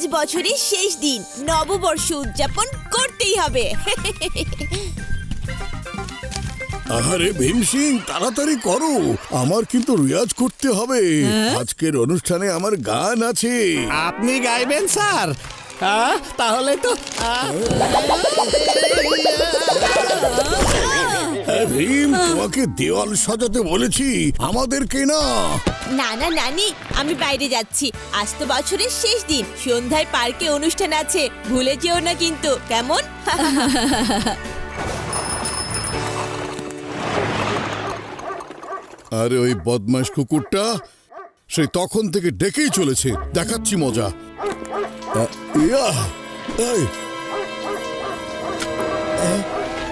আজ বছরের শেষ দিন। নববর্ষ উদযাপন করতেই হবে। আরে ভীম সিং তাড়াতাড়ি করো। আমার কিন্তু রিয়াজ করতে হবে। আজকের অনুষ্ঠানে আমার গান আছে। আপনি গাইবেন স্যার? হ্যাঁ তাহলে তো আহ, হ্যাঁ, ভীম তোমাকে দেওয়াল সাজাতে বলেছি। আমাদেরকে না। না না নানি আমি বাইরে যাচ্ছি। আজ তো বছরের শেষ দিন। সন্ধ্যায় পার্কে অনুষ্ঠান আছে। ভুলে যেও না কিন্তু কেমন? আরে ওই বদমাস কুকুরটা সেই তখন থেকে ডেকেই চলেছে। দেখাচ্ছি মজা। ইয়া, এই।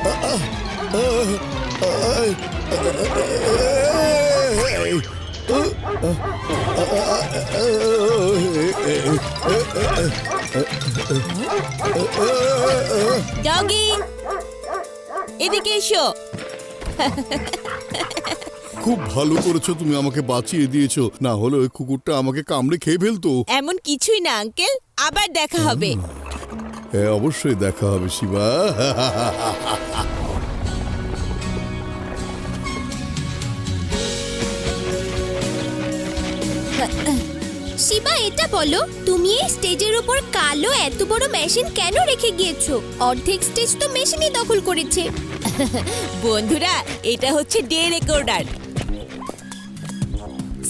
আ, ডগি এদিকে এসো। খুব ভালো করেছ তুমি আমাকে বাঁচিয়ে দিয়েছ। না হলে ওই কুকুরটা আমাকে কামড়ে খেয়ে ফেলতো। এমন কিছুই না আঙ্কেল। আবার দেখা হবে। হ্যাঁ অবশ্যই দেখা হবে শিবা। শিবা, এটা বলো, তুমি এই স্টেজের উপর কালো এত বড় মেশিন কেন রেখে গিয়েছো? অর্ধেক স্টেজ তো মেশিনই দখল করেছে। বন্ধুরা, এটা হচ্ছে ডে রেকর্ডার।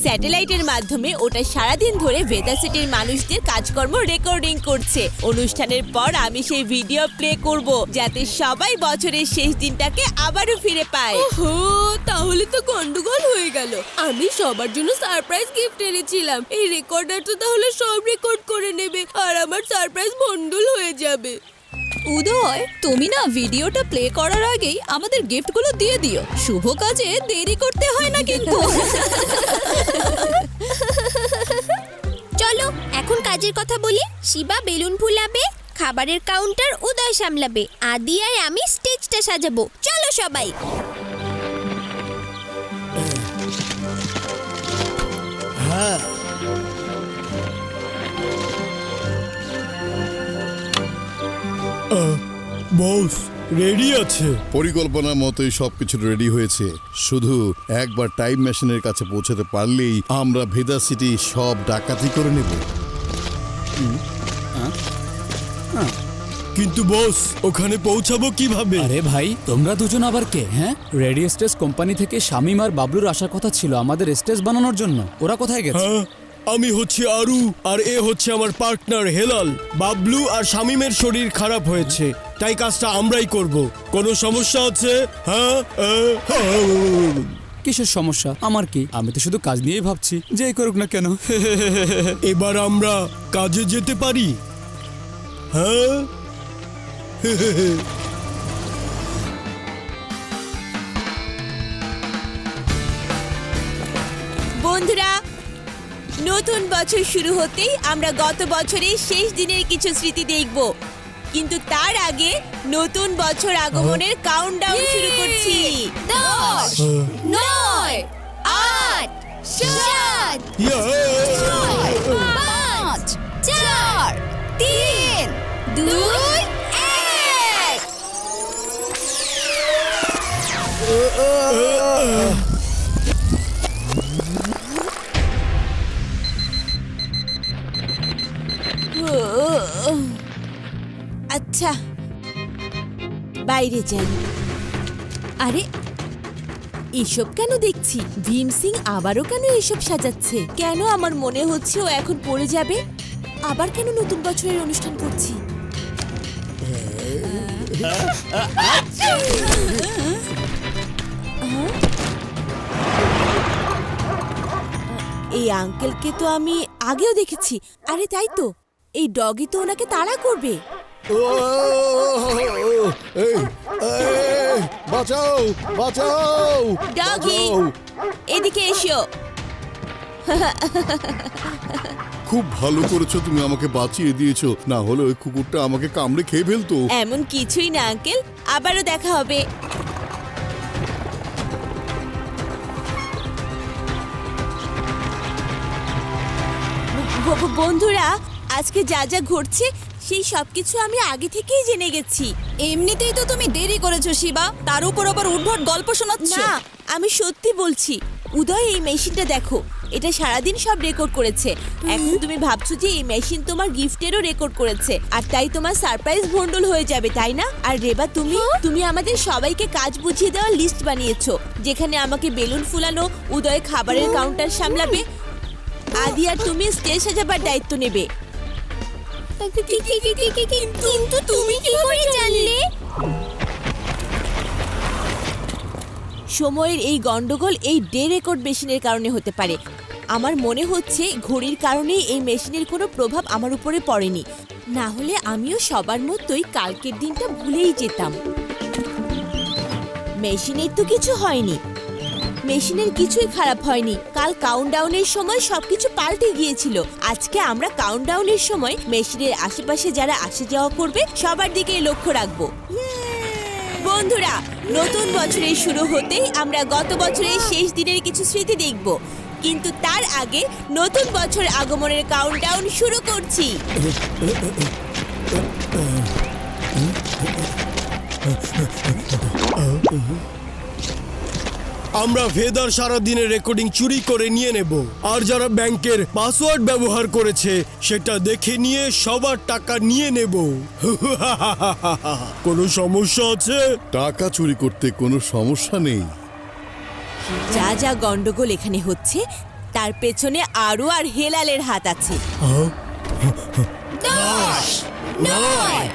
স্যাটেলাইটের মাধ্যমে ওটা সারাদিন ধরে ভেদা সিটির মানুষদের কাজকর্ম রেকর্ডিং করছে। অনুষ্ঠানের পর আমি সেই ভিডিও প্লে করব, যাতে সবাই বছরের শেষ দিনটাকে আবারও ফিরে পায়। হো তাহলে তো গন্ডগোল হয়ে গেল। আমি সবার জন্য সারপ্রাইজ গিফট এনেছিলাম। এই রেকর্ডার তো তাহলে সব রেকর্ড করে নেবে, আর আমার সারপ্রাইজ ভন্ডুল হয়ে যাবে। উদয় তুমি না ভিডিওটা প্লে করার আগেই আমাদের গিফটগুলো দিয়ে দিও। শুভ কাজে দেরি করতে হয় না কিন্তু। চলো এখন কাজের কথা বলি। শিবা বেলুন ফুলাবে খাবারের কাউন্টার উদয় সামলাবে আদি আর আমি স্টেজটা সাজাবো। চলো সবাই। বস রেডি আছে। পরিকল্পনার মতোই সবকিছু রেডি হয়েছে। শুধু একবার টাইম মেশিনের কাছে পৌঁছাতে পারলেই আমরা ভেদা সিটি সব ডাকাতি করে নেব। কিন্তু বস ওখানে পৌঁছাবো কীভাবে? আরে ভাই তোমরা দুজন আবার কে হ্যাঁ? রেডিও স্টেজ কোম্পানি থেকে শামিম আর বাবলুর আসার কথা ছিল আমাদের স্টেজ বানানোর জন্য। ওরা কোথায় গেছে? হ্যাঁ আমি হচ্ছে আরু আর এ হচ্ছে আমার পার্টনার হেলাল। বাবলু আর শামিমের শরীর খারাপ হয়েছে তাই কাজটা আমরাই করব। কোনো সমস্যা আছে? হ্যাঁ আহ, হ্যাঁ। কিসের সমস্যা? আমার কি? আমি তো শুধু কাজ নিয়েই ভাবছি যে করুক না কেন। এবার আমরা কাজে যেতে পারি। হ্যাঁ? বন্ধুরা নতুন বছর শুরু হতেই আমরা গত বছরের শেষ দিনের কিছু স্মৃতি দেখব। কিন্তু তার আগে নতুন বছর আগমনের কাউন্টডাউন শুরু করছি। দশ নয় আট সাত। বাইরে যাই। আরে, এসব কেন দেখছি? ভীম সিং আবারও কেন এসব সাজাচ্ছে? কেন আমার মনে হচ্ছে ও এখন পড়ে যাবে? আবার কেন নতুন বছরের অনুষ্ঠান করছি? এই আঙ্কেলকে তো আমি আগেও দেখেছি। আরে তাই তো, এই ডগি তো ওনাকে তাড়া করবে। এই, এই, বাঁচাও বাঁচাও ডগি বাঁচাও। এদিকে এসো। খুব ভালো করেছ তুমি আমাকে বাঁচিয়ে দিয়েছ। না হলে ওই কুকুরটা আমাকে কামড়ে খেয়ে ফেলতো। এমন কিছুই না আঙ্কেল। আবারও দেখা হবে। ব- ব- বন্ধুরা আজকে যা যা ঘটছে সেই সব কিছু আমি আগে থেকেই জেনে গেছি। এমনিতেই তো তুমি দেরি করেছ শিবা। তার উপর আবার উদ্ভট গল্প শোনাচ্ছ? না আমি সত্যি বলছি। উদয় এই মেশিনটা দেখো। এটা সারাদিন সব রেকর্ড করেছে। এখন তুমি ভাবছ যে এই মেশিন তোমার গিফটেরও রেকর্ড করেছে। আর তাই তোমার সারপ্রাইজ ভন্ডল হয়ে যাবে তাই না? আর রেবা তুমি? তুমি আমাদের সবাইকে কাজ বুঝিয়ে দেওয়ার লিস্ট বানিয়েছো যেখানে আমাকে বেলুন ফুলানো উদয় খাবারের কাউন্টার সামলাবে আদি আর তুমি স্টেজ সাজাবার দায়িত্ব নেবে। কিন্তু তুমি কি করে জানলে? সময়ের এই গন্ডগোল এই ডে রেকর্ড মেশিনের কারণে হতে পারে। আমার মনে হচ্ছে ঘড়ির কারণেই এই মেশিনের কোনো প্রভাব আমার উপরে পড়েনি। না হলে আমিও সবার মতোই কালকের দিনটা ভুলেই যেতাম। মেশিনের তো কিছু হয়নি। মেশিনের কিছুই খারাপ হয়নি কাল কাউন্টডাউনের সময় সবকিছু পাল্টে গিয়েছিল আজকে আমরা কাউন্টডাউনের সময় মেশিনের আশেপাশে যারা আসে যাওয়া করবে সবার দিকে লক্ষ্য রাখব বন্ধুরা নতুন বছরের শুরু হতেই আমরা গত বছরের শেষ দিনের কিছু স্মৃতি দেখব কিন্তু তার আগে নতুন বছর আগমনের কাউন্টডাউন শুরু করছি আমরা ভেদার সারা দিনের রেকর্ডিং চুরি করে নিয়ে নেব। আর যারা ব্যাংকের পাসওয়ার্ড ব্যবহার করেছে সেটা দেখে নিয়ে সবার টাকা নিয়ে নেব। কোনো সমস্যা আছে? টাকা চুরি করতে কোনো সমস্যা নেই। যা যা গন্ডগোল এখানে হচ্ছে তার পেছনে আরও আর হেলালের হাত আছে। নয়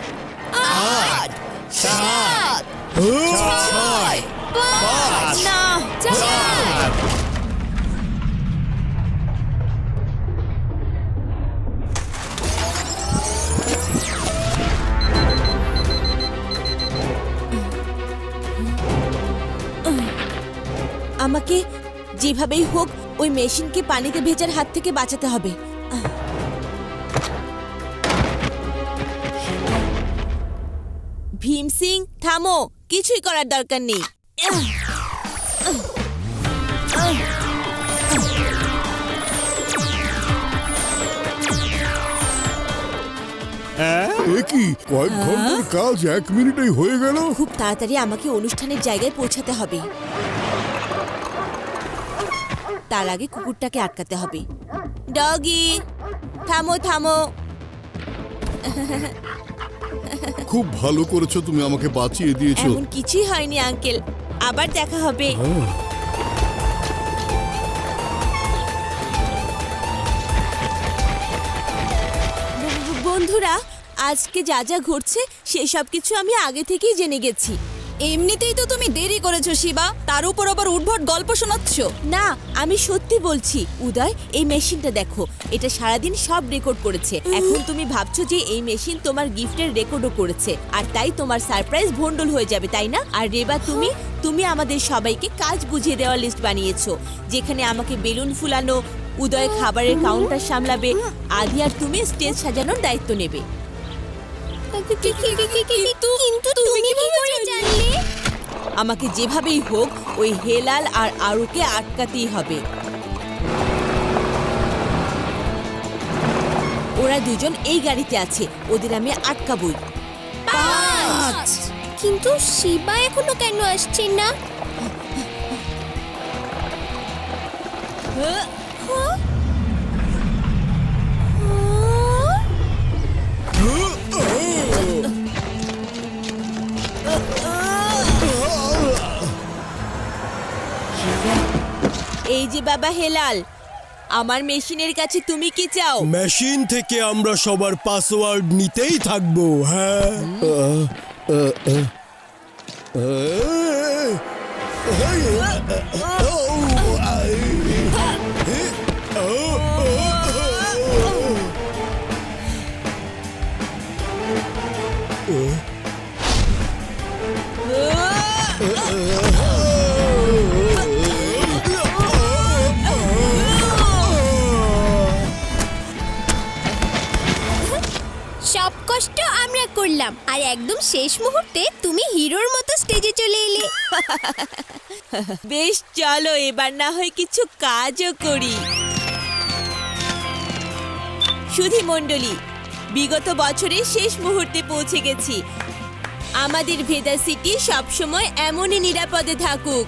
আট সাত ছয় আমাকে যেভাবেই হোক, ওই মেশিনকে পানিতে ভেজার হাত থেকে বাঁচাতে হবে। ভীম সিং, থামো! কিছুই করার দরকার নেই। এ কি? কয়েক ঘণ্টার কাজ এক মিনিটেই হয়ে গেল? খুব তাড়াতাড়ি আমাকে অনুষ্ঠানের জায়গায় পৌঁছাতে হবে। তার আগে কুকুরটাকে আটকাতে হবে। ডগি থামো থামো। খুব ভালো করেছ তুমি আমাকে বাঁচিয়ে দিয়েছ। এমন কিছুই হয়নি আঙ্কেল। আবার দেখা হবে। বন্ধুরা আজকে যা যা ঘটছে সেসব কিছু আমি আগে থেকেই জেনে গেছি। এমনিতেই তো তুমি দেরি করেছ শিবা। তার উপর আবার উদ্ভট গল্প শোনাচ্ছ। না আমি সত্যি বলছি উদয় এই মেশিনটা দেখো। এটা সারাদিন সব রেকর্ড করেছে। এখন তুমি ভাবছ যে এই মেশিন তোমার গিফটের রেকর্ডও করেছে। আর তাই তোমার সারপ্রাইজ ভন্ডল হয়ে যাবে তাই না? আর রেবা তুমি তুমি আমাদের সবাইকে কাজ বুঝিয়ে দেওয়ার লিস্ট বানিয়েছো যেখানে আমাকে বেলুন ফুলানো উদয় খাবারের কাউন্টার সামলাবে আদি আর তুমি স্টেজ সাজানোর দায়িত্ব নেবে। কিন্তু তুমি কি করে জানলে আমাকে যেভাবেই হোক ওই হেলাল আর আরুকে আটকাতেই হবে। ওরা দুজন এই গাড়িতে আছে ওদের আমি আটকাবই। কিন্তু শিবা এখনও কেন আসছে না? হ্যাঁ? এই যে বাবা হেলাল আমার মেশিনের কাছে তুমি কি চাও মেশিন থেকে আমরা সবার পাসওয়ার্ড নিতেই থাকব হ্যাঁ সব করলাম আর একদম শেষ মুহূর্তে তুমি হিরোর মতো স্টেজে চলে এলে। বেশ, চলো, এবার না হয় কিছু কাজও করি। সুধী মণ্ডলী, বিগত বছরের শেষ মুহূর্তে পৌঁছে গেছি। আমাদের ভেদা সিটি সবসময় এমনই নিরাপদে থাকুক।